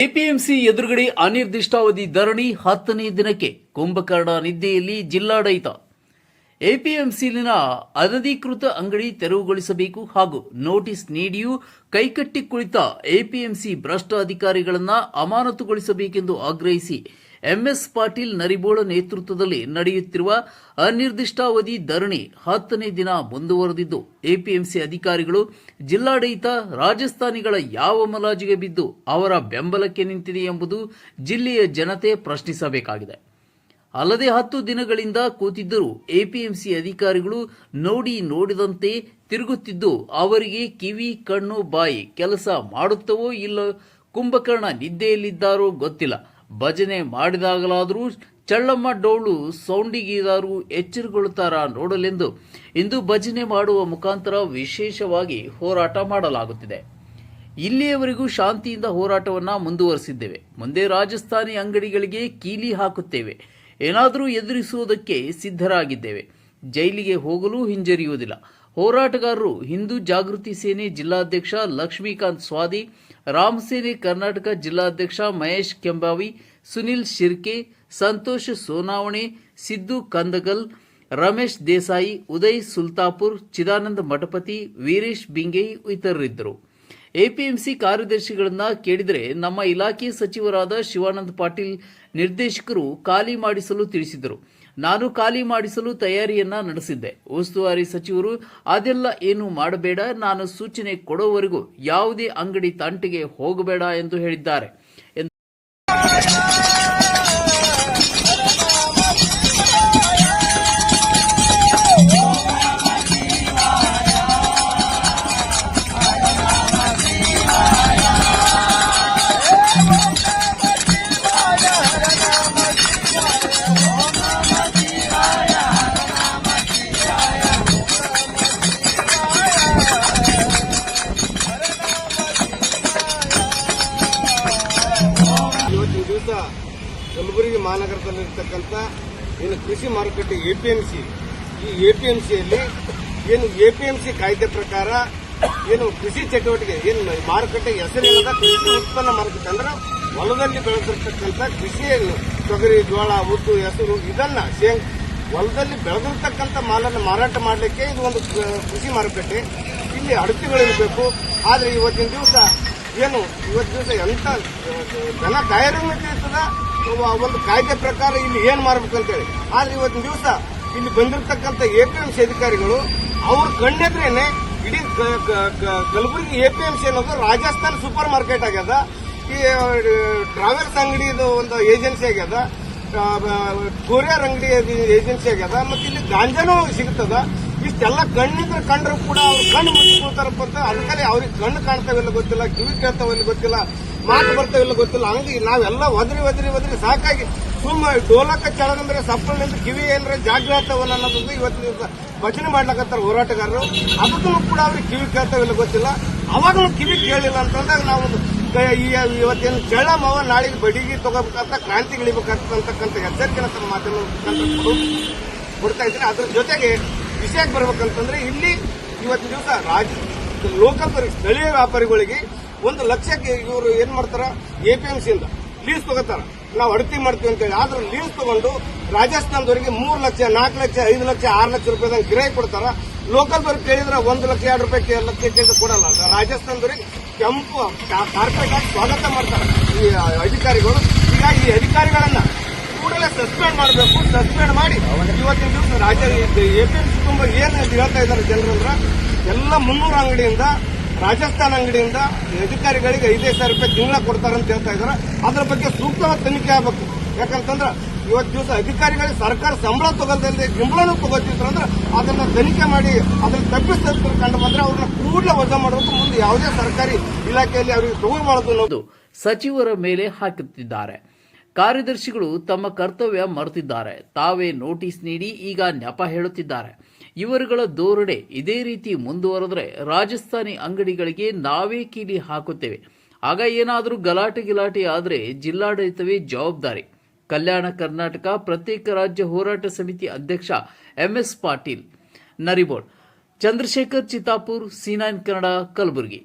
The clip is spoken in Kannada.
ಎಪಿಎಂಸಿ ಎದುರುಗಡೆ ಅನಿರ್ದಿಷ್ಟಾವಧಿ ಧರಣಿ ಹತ್ತನೇ ದಿನಕ್ಕೆ ಕುಂಭಕರ್ಣ ನಿದ್ದೆಯಲ್ಲಿ ಜಿಲ್ಲಾಡಳಿತ. ಎಪಿಎಂಸಿಲಿನ ಅನಧಿಕೃತ ಅಂಗಡಿ ತೆರವುಗೊಳಿಸಬೇಕು ಹಾಗೂ ನೋಟಿಸ್ ನೀಡಿಯೂ ಕೈಕಟ್ಟಿ ಕುಳಿತ ಎಪಿಎಂಸಿ ಭ್ರಷ್ಟ ಅಧಿಕಾರಿಗಳನ್ನು ಅಮಾನತುಗೊಳಿಸಬೇಕೆಂದು ಆಗ್ರಹಿಸಿ ಎಂಎಸ್ ಪಾಟೀಲ್ ನರಿಬೋಳ ನೇತೃತ್ವದಲ್ಲಿ ನಡೆಯುತ್ತಿರುವ ಅನಿರ್ದಿಷ್ಟಾವಧಿ ಧರಣಿ ಹತ್ತನೇ ದಿನ ಮುಂದುವರೆದಿದ್ದು, ಎಪಿಎಂಸಿ ಅಧಿಕಾರಿಗಳು ಜಿಲ್ಲಾಡಳಿತ ರಾಜಸ್ಥಾನಿಗಳ ಯಾವ ಮಲಾಜಿಗೆ ಬಿದ್ದು ಅವರ ಬೆಂಬಲಕ್ಕೆ ನಿಂತಿದೆ ಎಂಬುದು ಜಿಲ್ಲೆಯ ಜನತೆ ಪ್ರಶ್ನಿಸಬೇಕಾಗಿದೆ. ಅಲ್ಲದೆ ಹತ್ತು ದಿನಗಳಿಂದ ಕೂತಿದ್ದರೂ ಎಪಿಎಂಸಿ ಅಧಿಕಾರಿಗಳು ನೋಡಿ ನೋಡಿದಂತೆ ತಿರುಗುತ್ತಿದ್ದು, ಅವರಿಗೆ ಕಿವಿ, ಕಣ್ಣು, ಬಾಯಿ ಕೆಲಸ ಮಾಡುತ್ತವೋ ಇಲ್ಲ ಕುಂಭಕರ್ಣ ನಿದ್ದೆಯಲ್ಲಿದ್ದಾರೋ ಗೊತ್ತಿಲ್ಲ. ಭಜನೆ ಮಾಡಿದಾಗಲಾದರೂ ಚಳ್ಳಮ್ಮ ಡೋಳು ಸೌಂಡಿಗೀದಾರು ಎಚ್ಚರಿಗೊಳ್ಳುತ್ತಾರ ನೋಡಲೆಂದು ಇಂದು ಭಜನೆ ಮಾಡುವ ಮುಖಾಂತರ ವಿಶೇಷವಾಗಿ ಹೋರಾಟ ಮಾಡಲಾಗುತ್ತಿದೆ. ಇಲ್ಲಿಯವರೆಗೂ ಶಾಂತಿಯಿಂದ ಹೋರಾಟವನ್ನು ಮುಂದುವರೆಸಿದ್ದೇವೆ. ಮುಂದೆ ರಾಜಸ್ಥಾನಿ ಅಂಗಡಿಗಳಿಗೆ ಕೀಲಿ ಹಾಕುತ್ತೇವೆ. ಏನಾದರೂ ಎದುರಿಸುವುದಕ್ಕೆ ಸಿದ್ಧರಾಗಿದ್ದೇವೆ. ಜೈಲಿಗೆ ಹೋಗಲು ಹಿಂಜರಿಯುವುದಿಲ್ಲ. ಹೋರಾಟಗಾರರು ಹಿಂದೂ ಜಾಗೃತಿ ಸೇನೆ ಜಿಲ್ಲಾಧ್ಯಕ್ಷ ಲಕ್ಷ್ಮೀಕಾಂತ್ ಸ್ವಾದಿ, ರಾಮ್ ಸೇನೆ ಕರ್ನಾಟಕ ಜಿಲ್ಲಾಧ್ಯಕ್ಷ ಮಹೇಶ್ ಕೆಂಬಾವಿ, ಸುನಿಲ್ ಶಿರ್ಕೆ, ಸಂತೋಷ್ ಸೋನಾವಣೆ, ಸಿದ್ದು ಕಂದಗಲ್, ರಮೇಶ್ ದೇಸಾಯಿ, ಉದಯ್ ಸುಲ್ತಾಪುರ್, ಚಿದಾನಂದ ಮಠಪತಿ, ವೀರೇಶ್ ಬಿಂಗೆ ಇತರರಿದ್ದರು. ಎಪಿಎಂಸಿ ಕಾರ್ಯದರ್ಶಿಗಳನ್ನ ಕೇಳಿದರೆ ನಮ್ಮ ಇಲಾಖೆ ಸಚಿವರಾದ ಶಿವಾನಂದ ಪಾಟೀಲ್ ನಿರ್ದೇಶಕರು ಖಾಲಿ ಮಾಡಿಸಲು ತಿಳಿಸಿದರು. ನಾನು ಖಾಲಿ ಮಾಡಿಸಲು ತಯಾರಿಯನ್ನ ನಡೆಸಿದ್ದೆ. ಉಸ್ತುವಾರಿ ಸಚಿವರು, ಅದೆಲ್ಲ ಏನು ಮಾಡಬೇಡ, ನಾನು ಸೂಚನೆ ಕೊಡೋವರೆಗೂ ಯಾವುದೇ ಅಂಗಡಿ ತಂಟೆಗೆ ಹೋಗಬೇಡ ಎಂದು ಹೇಳಿದ್ದಾರೆ. ದಿವಸ ಕಲಬುರಗಿ ಮಹಾನಗರದಲ್ಲಿರ್ತಕ್ಕಂಥ ಏನು ಕೃಷಿ ಮಾರುಕಟ್ಟೆ ಎಪಿಎಂಸಿ, ಈ ಎಪಿಎಂಸಿಯಲ್ಲಿ ಏನು ಎಪಿಎಂಸಿ ಕಾಯ್ದೆ ಪ್ರಕಾರ ಏನು ಕೃಷಿ ಚಟುವಟಿಕೆ, ಏನು ಮಾರುಕಟ್ಟೆ ಹೆಸರಿಲ್ಲದ ಕೃಷಿ ಉತ್ಪನ್ನ ಮಾರುಕಟ್ಟೆ ಅಂದ್ರೆ ಹೊಲದಲ್ಲಿ ಬೆಳೆದಿರ್ತಕ್ಕಂಥ ಕೃಷಿ ತೊಗರಿ, ಜೋಳ, ಉದ್ದು, ಹೆಸರು, ಇದನ್ನ ಶೇಂಗ್ ಹೊಲದಲ್ಲಿ ಬೆಳೆದಿರ್ತಕ್ಕಂಥ ಮಾಲನ್ನು ಮಾರಾಟ ಮಾಡಲಿಕ್ಕೆ ಇದು ಒಂದು ಕೃಷಿ ಮಾರುಕಟ್ಟೆ. ಇಲ್ಲಿ ಅಡಚಣೆಗಳಿರಬೇಕು. ಆದರೆ ಇವತ್ತಿನ ದಿವಸ ಏನು ಇವತ್ತು ದಿವಸ ಎಂತ ಜನ ಕಾಯರಂಗ ತಿಳಿತದ ಒಂದು ಕಾಯ್ದೆ ಪ್ರಕಾರ ಇಲ್ಲಿ ಏನ್ ಮಾಡ್ಬೇಕಂತೇಳಿ. ಆದ್ರೆ ಇವತ್ತಿನ ದಿವಸ ಇಲ್ಲಿ ಬಂದಿರತಕ್ಕಂಥ ಎಪಿಎಂಸಿ ಅಧಿಕಾರಿಗಳು, ಅವ್ರ ಕಣ್ಣೆದ್ರೇನೆ ಇಡೀ ಕಲಬುರಗಿ ಎಪಿಎಂಸಿ ಅನ್ನೋದು ರಾಜಸ್ಥಾನ್ ಸೂಪರ್ ಮಾರ್ಕೆಟ್ ಆಗ್ಯದ. ಈ ಟ್ರಾವೆಲ್ಸ್ ಅಂಗಡಿದು ಒಂದು ಏಜೆನ್ಸಿ ಆಗ್ಯದ. ಕೊರಿಯರ್ ಅಂಗಡಿ ಏಜೆನ್ಸಿ ಆಗ್ಯದ. ಮತ್ತೆ ಇಲ್ಲಿ ಗಾಂಜಾನೂ ಸಿಗುತ್ತದ ಇಷ್ಟೆಲ್ಲ ಕಣ್ಣಿಂದ ಕಂಡ್ರು ಕೂಡ ಅವ್ರು ಕಣ್ಣು ಮುಚ್ಚಿಕೊಳ್ತಾರಪ್ಪ ಅಂತ ಅದಕ್ಕೆ ಅವ್ರಿಗೆ ಕಣ್ಣು ಕಾಣ್ತಾವಿಲ್ಲ ಗೊತ್ತಿಲ್ಲ, ಕಿವಿ ಕೇಳ್ತಾವಿಲ್ಲ ಗೊತ್ತಿಲ್ಲ, ಮಾತು ಬರ್ತಾವಿಲ್ಲ ಗೊತ್ತಿಲ್ಲ. ಹಂಗೆ ನಾವೆಲ್ಲ ಒದರಿ ಒದರಿ ಒದರಿ ಸಾಕಾಗಿ ಸುಮ್ಮ ಡೋಲಕ ಚಳಗಂದ್ರೆ ನಿಂದ ಕಿವಿ ಏನ್ರ ಜಾಗ್ರ ಆಗ್ತಾವಲ್ಲ ಇವತ್ತಿನ ಭಜನೆ ಮಾಡ್ಲಕತ್ತಾರ ಹೋರಾಟಗಾರರು. ಅದಕ್ಕೂ ಕೂಡ ಅವ್ರಿಗೆ ಕಿವಿ ಕೇಳ್ತಾವಿಲ್ಲ ಗೊತ್ತಿಲ್ಲ. ಅವಾಗಲೂ ಕಿವಿ ಕೇಳಿಲ್ಲ ಅಂತಂದಾಗ ನಾವು ಈ ಇವತ್ತೇನು ಚಳ್ಳಮವ ನಾಳೆಗೆ ಬಡಿಗೆ ತಗೋಬೇಕಂತ ಕ್ರಾಂತಿ ಎಚ್ಚರಿಕೆ ತಮ್ಮ ಮಾತನ್ನು ಕೊಡ್ತಾ ಇದ್ರೆ ಅದ್ರ ಜೊತೆಗೆ ವಿಷಯಕ್ಕೆ ಬರ್ಬೇಕಂತಂದ್ರೆ ಇಲ್ಲಿ ಇವತ್ತು ದಿವಸ ರಾಜ್ಯ ಲೋಕಲ್ ಸ್ಥಳೀಯ ವ್ಯಾಪಾರಿಗಳಿಗೆ ಒಂದು ಲಕ್ಷಕ್ಕೆ ಇವರು ಏನ್ ಮಾಡ್ತಾರ? ಎಪಿಎಂಸಿಯಿಂದ ಲೀಸ್ ತಗೋತಾರ. ನಾವು ಅಡತಿ ಮಾಡ್ತೀವಿ ಅಂತೇಳಿ. ಆದ್ರೆ ಲೀಸ್ ತಗೊಂಡು ರಾಜಸ್ಥಾನದವರಿಗೆ ಮೂರು ಲಕ್ಷ, ನಾಲ್ಕು ಲಕ್ಷ, ಐದು ಲಕ್ಷ, ಆರು ಲಕ್ಷ ರೂಪಾಯಿದಂಗೆ ಕಿರಾಯಿ ಕೊಡ್ತಾರ. ಲೋಕಲ್ ಬರ್ ಕೇಳಿದ್ರೆ ಒಂದು ಲಕ್ಷ, ಎರಡು ರೂಪಾಯಿ ಲಕ್ಷ ಕೇಳಿದ್ರೆ ಕೊಡಲ್ಲ. ರಾಜಸ್ಥಾನದವರಿಗೆ ಕೆಂಪು ಕಾರ್ಪೆಟ್ ಆಗಿ ಸ್ವಾಗತ ಮಾಡ್ತಾರೆ ಈ ಅಧಿಕಾರಿಗಳು. ಹೀಗಾಗಿ ಈ ಅಧಿಕಾರಿಗಳನ್ನ ಮಾಡಬೇಕು ಸಸ್ಪೆಂಡ್ ಮಾಡಿ ಇವತ್ತಿನ ದಿವಸ ರಾಜ್ಯ ಎ ಪಿ ಎಂ ತುಂಬಾ ಏನು ಹೇಳ್ತಾ ಇದ್ದಾರೆ ಜನರಂದ್ರ ಎಲ್ಲ ಮುನ್ನೂರು ಅಂಗಡಿಯಿಂದ ರಾಜಸ್ಥಾನ ಅಂಗಡಿಯಿಂದ ಅಧಿಕಾರಿಗಳಿಗೆ ಐದೈದು ಸಾವಿರ ರೂಪಾಯಿ ತಿಂಗಳ ಕೊಡ್ತಾರಂತ ಹೇಳ್ತಾ ಇದ್ದಾರೆ. ಅದ್ರ ಬಗ್ಗೆ ಸೂಕ್ತವಾದ ತನಿಖೆ ಆಗಬೇಕು. ಯಾಕಂತಂದ್ರೆ ಇವತ್ತು ದಿವಸ ಅಧಿಕಾರಿಗಳಿಗೆ ಸರ್ಕಾರ ಸಂಬಳ ತಗೊಳ್ದಲ್ಲದೆ ಗಿಂಬಳನೂ ತಗೋತಿದ್ರು ಅಂದ್ರೆ ಅದನ್ನ ತನಿಖೆ ಮಾಡಿ ಅದನ್ನ ತಪ್ಪಿಸ್ತರು ಕಂಡು ಬಂದ್ರೆ ಅವ್ರನ್ನ ಕೂಡಲೇ ವಜಾ ಮಾಡಬೇಕು ಮುಂದೆ ಯಾವುದೇ ಸರ್ಕಾರಿ ಇಲಾಖೆಯಲ್ಲಿ ಅವರಿಗೆ ತಗೊಳ್ಬಾರ್ದು ಅನ್ನೋದು ಸಚಿವರ ಮೇಲೆ ಹಾಕುತ್ತಿದ್ದಾರೆ. ಕಾರ್ಯದರ್ಶಿಗಳು ತಮ್ಮ ಕರ್ತವ್ಯ ಮರೆತಿದ್ದಾರೆ. ತಾವೇ ನೋಟಿಸ್ ನೀಡಿ ಈಗ ನೆಪ ಹೇಳುತ್ತಿದ್ದಾರೆ. ಇವರುಗಳ ಧೋರಣೆ ಇದೇ ರೀತಿ ಮುಂದುವರೆದರೆ ರಾಜಸ್ಥಾನಿ ಅಂಗಡಿಗಳಿಗೆ ನಾವೇ ಕೀಲಿ ಹಾಕುತ್ತೇವೆ. ಆಗ ಏನಾದರೂ ಗಲಾಟೆ ಗಿಲಾಟೆ ಆದರೆ ಜಿಲ್ಲಾಡಳಿತವೇ ಜವಾಬ್ದಾರಿ. ಕಲ್ಯಾಣ ಕರ್ನಾಟಕ ಪ್ರತ್ಯೇಕ ರಾಜ್ಯ ಹೋರಾಟ ಸಮಿತಿ ಅಧ್ಯಕ್ಷ MS Patil, Naribol, Chandrashekhar Chittapur, C nine Kannada, Kalaburagi.